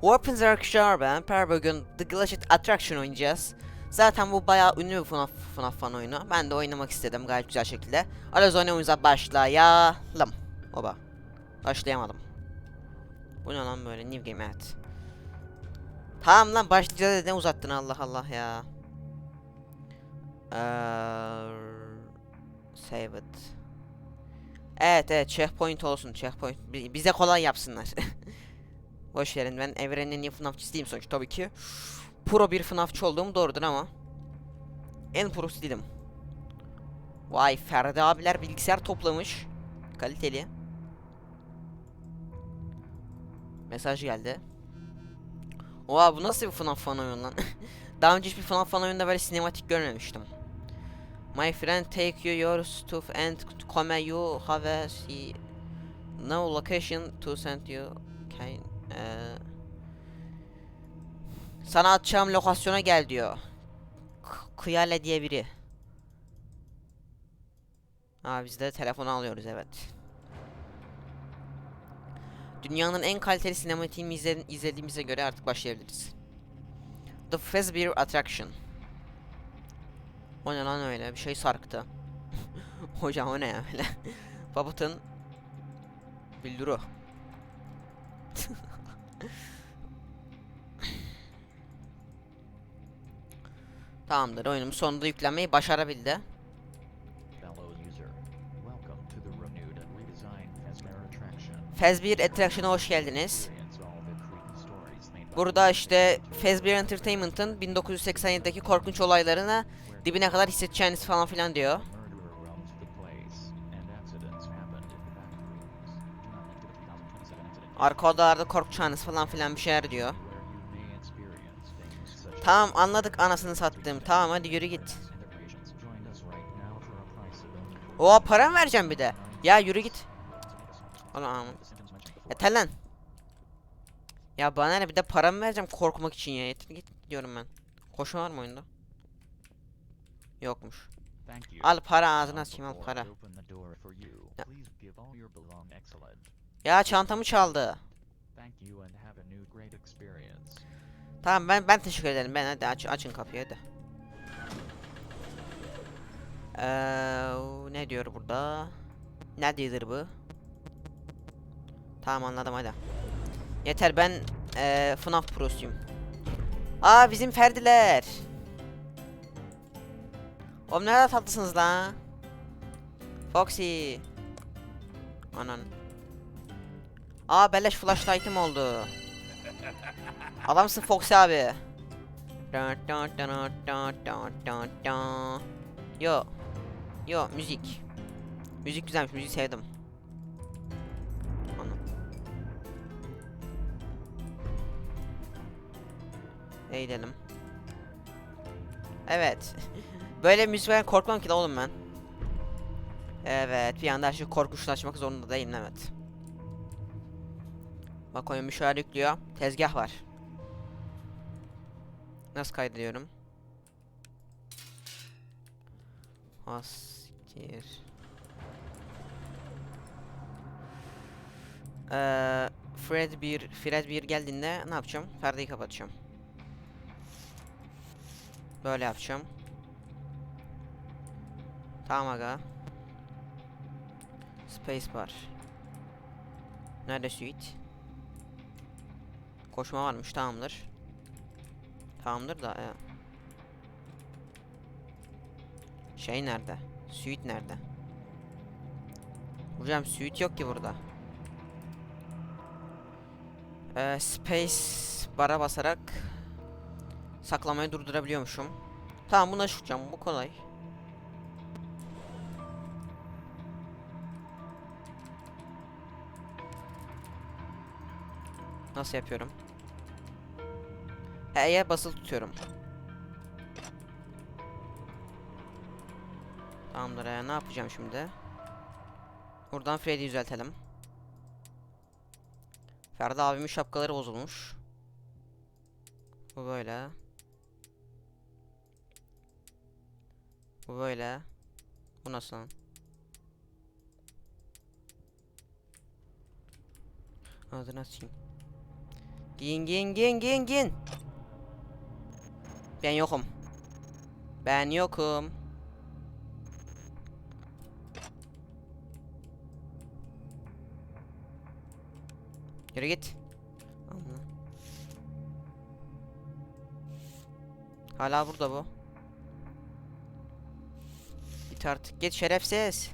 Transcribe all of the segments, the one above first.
Weapons arkadaşlar ben Per bugün The Glitched Attraction oynayacağız. Zaten bu bayağı ünlü bir FNAF, FNAF fan oyunu. Ben de oynamak istedim gayet güzel şekilde. Araz oynamamıza başlayalım. Oba. Başlayamadım. Bu ne lan böyle new game evet. Tamam lan başlayacağız ne uzattın Allah Allah ya. Eee save it. Evet evet checkpoint olsun checkpoint. Bi- Bize kolay yapsınlar. Boş verin ben evrenin en iyi sonuç tabii ki. Pro bir FNAF'çı olduğum doğrudur ama. En prosu değilim. Vay Ferdi abiler bilgisayar toplamış. Kaliteli. Mesaj geldi. Oha bu nasıl bir FNAF fan oyunu lan? Daha önce hiçbir FNAF fan oyununda böyle sinematik görmemiştim. My friend take you your stuff and come you have a see no location to send you can eee, sana atacağım lokasyona gel diyor. Kıyale diye biri. Ha biz de telefonu alıyoruz evet. Dünyanın en kaliteli sinematiğini izle- izlediğimize göre artık başlayabiliriz. The Fazbear Attraction. O ne lan öyle bir şey sarktı. Hocam o ne ya öyle. Babut'un bilduru. Tamamdır oyunum sonunda yüklenmeyi başarabildi. Attraction. Fazbear Attraction'a hoş geldiniz. Burada işte Fazbear Entertainment'ın 1987'deki korkunç olaylarını dibine kadar hissedeceğiniz falan filan diyor. Arka odalarda korkacağınız falan filan bir şeyler diyor. Tamam anladık anasını sattım. Tamam hadi yürü git. Oha para mı vereceğim bir de? Ya yürü git. Before. Yeter lan. Ya bana ne bir de para mı vereceğim korkmak için ya. Yeter git diyorum ben. Koşma var mı oyunda? Yokmuş. Al para ağzına Now, açayım al para. Ya. Ya çantamı çaldı. Tamam ben ben teşekkür ederim. Ben hadi aç, açın kapıyı hadi. Eee ne diyor burada? Ne diyor bu? Tamam anladım hadi. Yeter ben eee FNAF prosuyum. Aa bizim Ferdiler. Oğlum ne kadar tatlısınız la. Foxy. Anan. Aa beleş flashlight'ım oldu. Adamsın Foxy abi. Yo. Yo müzik. Müzik güzelmiş müziği sevdim. Anam. Ne gidelim? Evet. Böyle müzik ben korkmam ki de oğlum ben. Evet bir anda her şey korkunçlaşmak zorunda değilim evet. Bak oyun şeyler yüklüyor. Tezgah var. Nasıl kaydediyorum? Asiktir. Eee Fred bir Fred bir geldiğinde ne yapacağım? Perdeyi kapatacağım. Böyle yapacağım. Tamam aga. Spacebar. Nerede suite? Koşma varmış tamamdır. Tamamdır da e. Şey nerede? Suite nerede? Hocam suite yok ki burada. Ee, space bara basarak saklamayı durdurabiliyormuşum. Tamam buna şutacağım bu kolay. Nasıl yapıyorum? E'ye basılı tutuyorum. Tamamdır ya ne yapacağım şimdi? Buradan Freddy'yi düzeltelim. Ferdi abimin şapkaları bozulmuş. Bu böyle. Bu böyle. Bu nasıl? lan? Ağzını açayım. Giyin giyin giyin giyin giyin. Ben yokum. Ben yokum. Yürü git. Hala burada bu. Git artık git şerefsiz.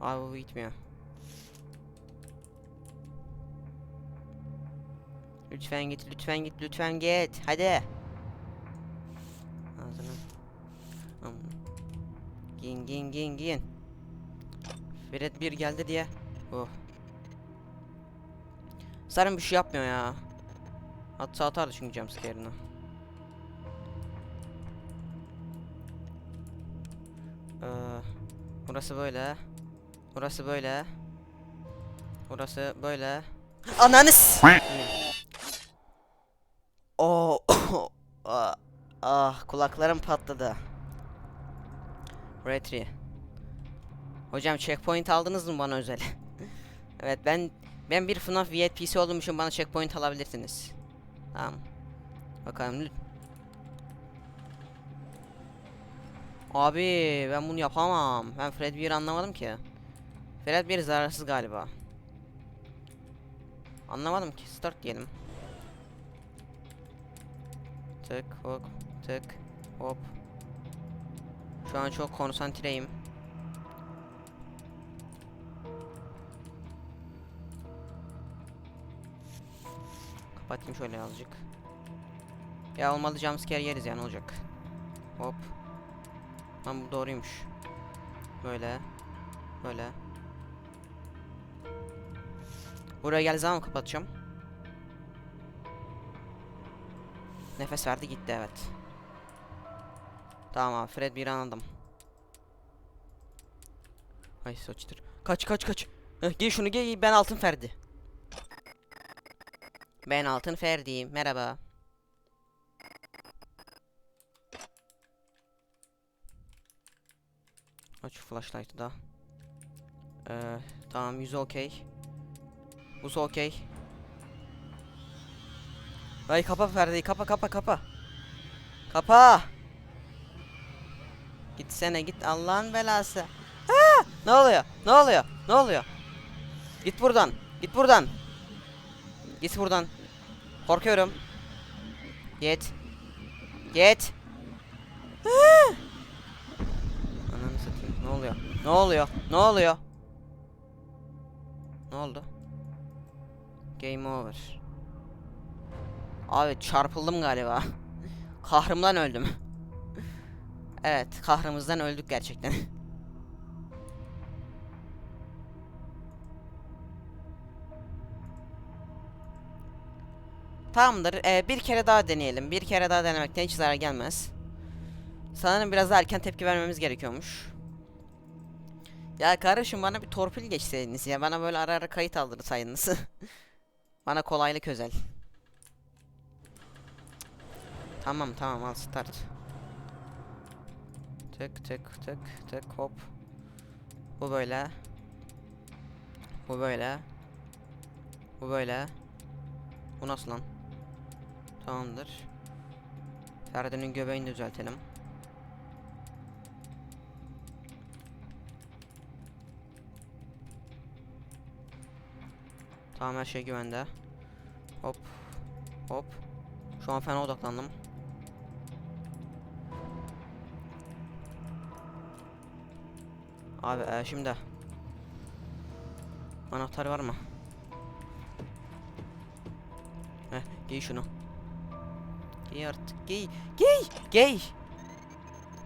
Abi bu gitmiyor. Lütfen git, lütfen git, lütfen git. Hadi. Ağzına. Am. Giyin, giyin, giyin, giyin. Fred bir geldi diye. Oh. Sarım bir şey yapmıyor ya. Atsa atardı çünkü jumpscare'ını. Ee, burası böyle. Burası böyle. Burası böyle. Ananız. Oo. ah, ah kulaklarım patladı. Retri. Hocam checkpoint aldınız mı bana özel? evet ben ben bir FNAF VIP'si olduğum için bana checkpoint alabilirsiniz. Tamam. Bakalım. Abi ben bunu yapamam. Ben Fred 1 anlamadım ki. Fred 1 zararsız galiba. Anlamadım ki. Start diyelim. Tık hop tık hop. Şu an çok konsantreyim. Kapatayım şöyle azıcık. Ya olmadı jumpscare yeriz yani olacak. Hop. Lan bu doğruymuş. Böyle. Böyle. Buraya gel zaman kapatacağım. Nefes verdi gitti evet. Tamam abi Fred bir anladım. Ay saçtır. Kaç kaç kaç. Heh, giy şunu giy ben altın Ferdi. Ben altın Ferdi. Merhaba. Aç şu flashlight'ı da. Ee, tamam yüzü okey. Buzu okey. Ay kapa perdeyi kapa kapa kapa. Kapa. Gitsene git Allah'ın belası. Ha! Ne oluyor? Ne oluyor? Ne oluyor? Git buradan. Git buradan. Git buradan. Korkuyorum. Git. Git. Ha! Ananı satayım. Ne oluyor? Ne oluyor? Ne oluyor? Ne oldu? Game over. Abi çarpıldım galiba. Kahrımdan öldüm. evet, kahrımızdan öldük gerçekten. Tamamdır. Ee, bir kere daha deneyelim. Bir kere daha denemekten hiç zarar gelmez. Sanırım biraz daha erken tepki vermemiz gerekiyormuş. Ya kardeşim bana bir torpil geçseydiniz ya. Bana böyle ara ara kayıt aldırsaydınız. bana kolaylık özel. Tamam tamam al start. Tık tık tık tık hop. Bu böyle. Bu böyle. Bu böyle. Bu nasıl lan? Tamamdır. Ferdi'nin göbeğini düzeltelim. Tamam her şey güvende. Hop. Hop. Şu an fena odaklandım. Abi e, şimdi anahtar var mı? Heh, giy şunu. Giy artık, giy, giy, giy.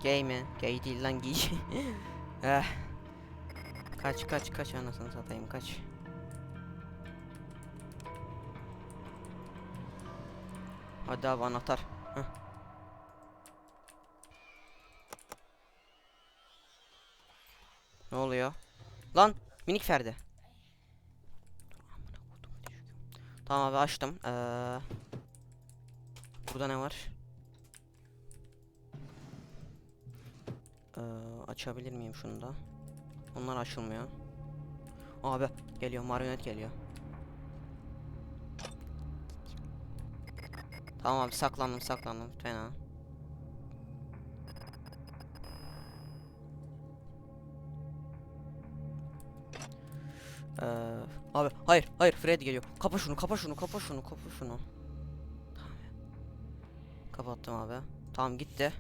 Giy mi? Giy değil lan giy. eh. Kaç kaç kaç anasını satayım kaç. Hadi abi anahtar. Heh. Ne oluyor? Lan minik Ferdi. Tamam abi açtım. Ee, burada ne var? Ee, açabilir miyim şunu da? Onlar açılmıyor. Abi geliyor marionet geliyor. Tamam abi saklandım saklandım fena. Ee, abi hayır hayır Fred geliyor. Kapa şunu kapa şunu kapa şunu kapa şunu. Kapattım abi. Tamam gitti.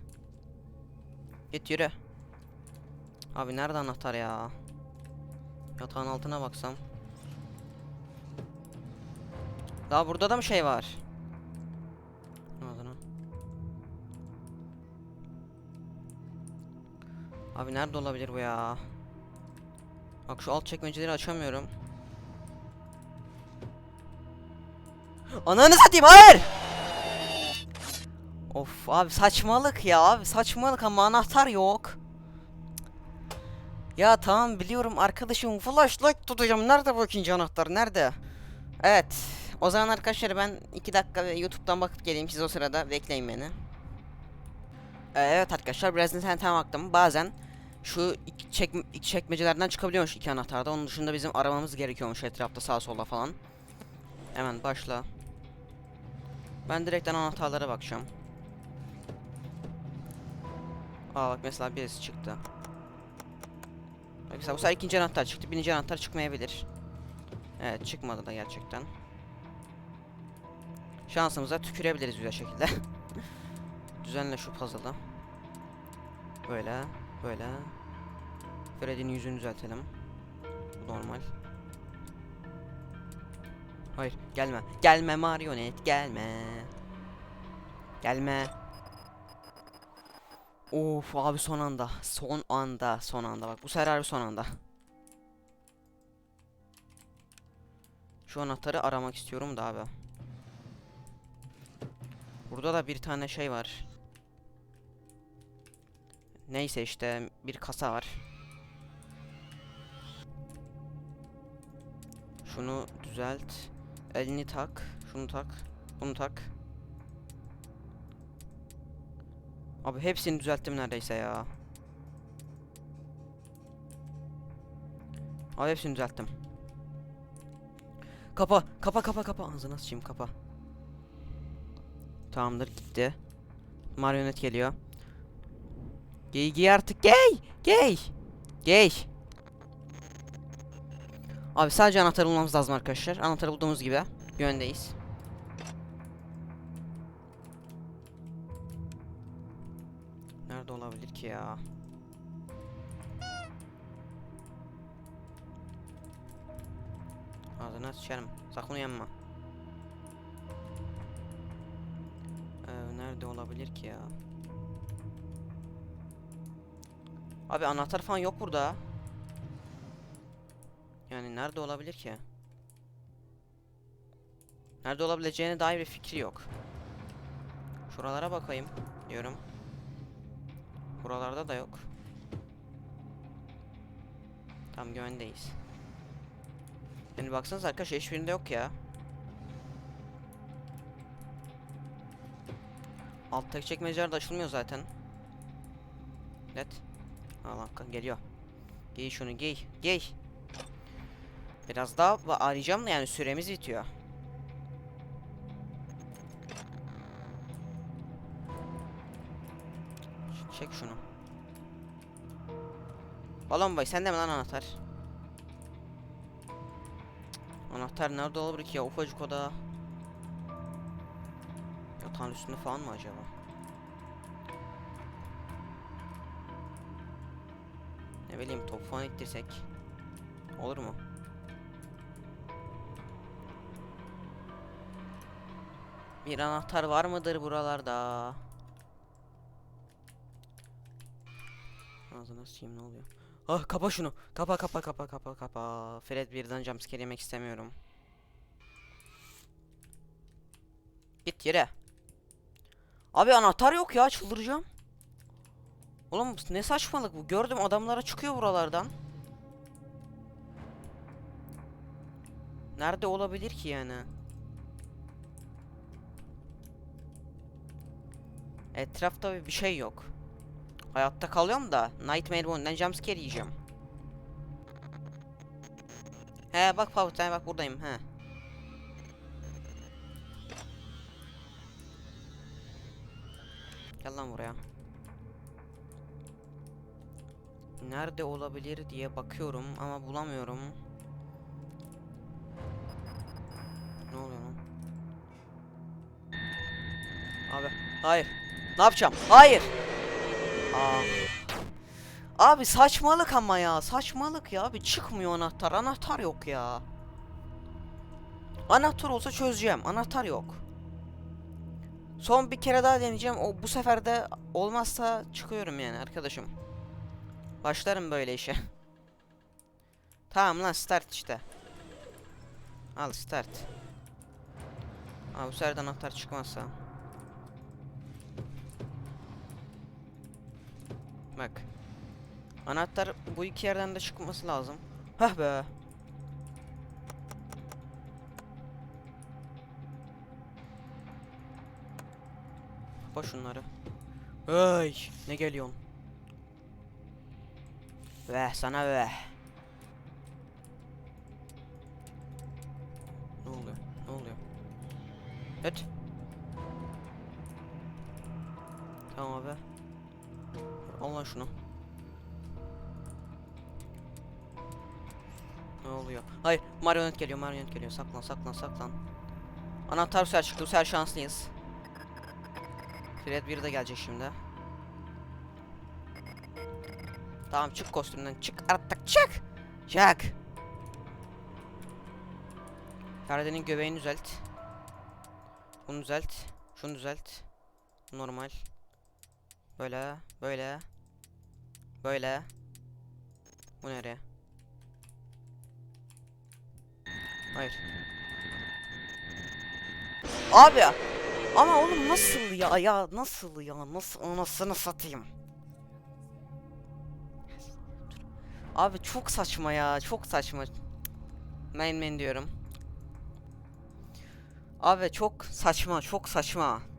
Git yürü. Abi nerede anahtar ya? Yatağın altına baksam. Daha burada da mı şey var? Adına? Abi nerede olabilir bu ya? Bak şu alt çekmeceleri açamıyorum. Ananı satayım hayır! Of abi saçmalık ya abi saçmalık ama anahtar yok. Ya tamam biliyorum arkadaşım flashlight tutacağım. Nerede bu ikinci anahtar? Nerede? Evet. O zaman arkadaşlar ben 2 dakika YouTube'dan bakıp geleyim. Siz o sırada bekleyin beni. Evet arkadaşlar biraz internetten baktım. Bazen şu çek, iki çekmecelerden çıkabiliyormuş iki anahtarda. Onun dışında bizim aramamız gerekiyormuş etrafta sağa sola falan. Hemen başla. Ben direkten anahtarlara bakacağım. Aa bak mesela birisi çıktı. Mesela bu sefer ikinci anahtar çıktı. Birinci anahtar çıkmayabilir. Evet çıkmadı da gerçekten. Şansımıza tükürebiliriz güzel şekilde. Düzenle şu puzzle'ı. Böyle, böyle. Freddy'nin yüzünü düzeltelim. Bu normal. Hayır, gelme. Gelme marionet, gelme. Gelme. Of abi son anda. Son anda, son anda. Bak bu sefer harbi son anda. Şu anahtarı aramak istiyorum da abi. Burada da bir tane şey var. Neyse işte bir kasa var. Şunu düzelt. Elini tak. Şunu tak. Bunu tak. Abi hepsini düzelttim neredeyse ya. Abi hepsini düzelttim. Kapa, kapa, kapa, kapa. Ağzına sıçayım kapa. Tamamdır gitti. Marionet geliyor. Giy giy artık giy. Giy. Giy. Abi sadece anahtarı bulmamız lazım arkadaşlar. Anahtarı bulduğumuz gibi yöndeyiz. Nerede olabilir ki ya? Ağzına sıçarım. Uyanma. Ee, nerede olabilir ki ya? Abi anahtar falan yok burada. Yani nerede olabilir ki? Nerede olabileceğine dair bir fikri yok. Şuralara bakayım diyorum. Buralarda da yok. Tam güvendeyiz. Yani baksanıza arkadaşlar hiçbirinde yok ya. Alttaki çekmeceler de açılmıyor zaten. Evet. Allah geliyor. Giy şunu giy. Giy. Biraz daha arayacağım da yani süremiz bitiyor. Çek şunu. Balon boy sende mi lan anahtar? Anahtar nerede olabilir ki ya ufacık oda. Yatağın üstünde falan mı acaba? Ne bileyim top falan ittirsek. Olur mu? Bir anahtar var mıdır buralarda? Ağzına sıçayım ne oluyor? Ah kapa şunu. Kapa kapa kapa kapa kapa. Fred birden jumpscare yemek istemiyorum. Git yere. Abi anahtar yok ya çıldıracağım. Oğlum ne saçmalık bu. Gördüm adamlara çıkıyor buralardan. Nerede olabilir ki yani? Etrafta bir- şey yok. Hayatta kalıyorum da Nightmare One'dan jumpscare yiyeceğim. He bak Pavut bak buradayım he. Gel lan buraya. Nerede olabilir diye bakıyorum ama bulamıyorum. Ne oluyor lan? Abi hayır. Ne yapacağım? Hayır. Aa. Abi saçmalık ama ya. Saçmalık ya. Abi çıkmıyor anahtar. Anahtar yok ya. Anahtar olsa çözeceğim. Anahtar yok. Son bir kere daha deneyeceğim. O bu sefer de olmazsa çıkıyorum yani arkadaşım. Başlarım böyle işe. tamam lan start işte. Al start. Abi bu sefer de anahtar çıkmazsa. Bak. Anahtar bu iki yerden de çıkması lazım. Hah be. Kapa şunları. Ay, ne geliyorsun? Ve sana ve. Ne oluyor? Ne oluyor? Evet. Tamam abi. Al lan şunu. Ne oluyor? Hayır, marionet geliyor, marionet geliyor. Saklan, saklan, saklan. Anahtar Hüser çıktı. Hüser şanslıyız. Fred 1 de gelecek şimdi. Tamam çık kostümden. Çık artık çık. Çık. Ferdin'in göbeğini düzelt. Bunu düzelt. Şunu düzelt. Normal. Böyle, böyle. Böyle. Bu nereye? Hayır. Abi ama oğlum nasıl ya ya nasıl ya nasıl anasını satayım. Abi çok saçma ya çok saçma. Main main diyorum. Abi çok saçma çok saçma.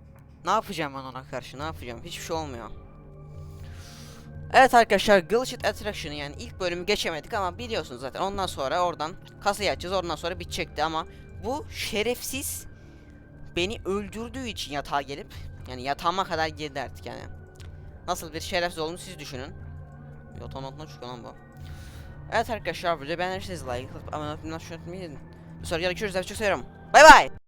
Ne yapacağım ben ona karşı ne yapacağım hiçbir şey olmuyor. Evet arkadaşlar Glitched Attraction'ı yani ilk bölümü geçemedik ama biliyorsunuz zaten ondan sonra oradan kasayı açacağız ondan sonra bitecekti ama bu şerefsiz beni öldürdüğü için yatağa gelip yani yatağıma kadar girdi artık yani. Nasıl bir şerefsiz olduğunu siz düşünün. Yatağın altına çıkıyor lan bu. Evet arkadaşlar videoyu beğenirseniz like atıp abone olmayı unutmayın. Bir sonraki görüşürüz. Çok seviyorum. Bay bay.